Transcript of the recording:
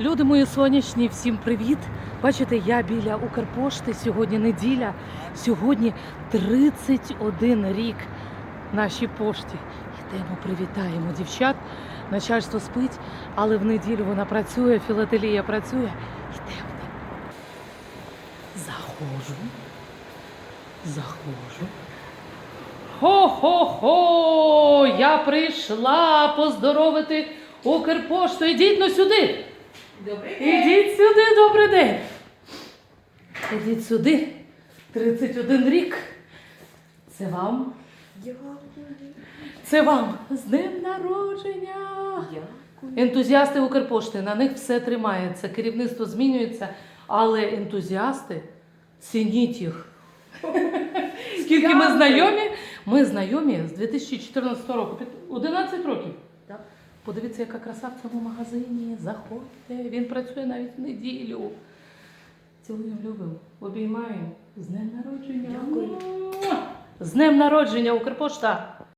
Люди мої сонячні, всім привіт! Бачите, я біля Укрпошти. Сьогодні неділя. Сьогодні 31 рік нашій пошті. Йдемо, привітаємо дівчат. Начальство спить, але в неділю вона працює, філателія працює. Йдемо. Заходжу. Заходжу. Хо-хо-хо! Я прийшла поздоровити Укрпошту. Ідіть ну сюди. Добрий Ідіть сюди, добрий день. Ідіть сюди. 31 рік. Це вам. Дякую. Це вам з днем народження. Дякую. Ентузіасти Укрпошти, на них все тримається. Керівництво змінюється, але ентузіасти цініть їх. Скільки ми знайомі? Ми знайомі з 2014 року. 11 років. Так. Подивіться, яка краса в цьому магазині. Заходьте. Він працює навіть в неділю. Цілуємо, любимо, обіймаємо. З днем народження. Дякую. З днем народження, Укрпошта.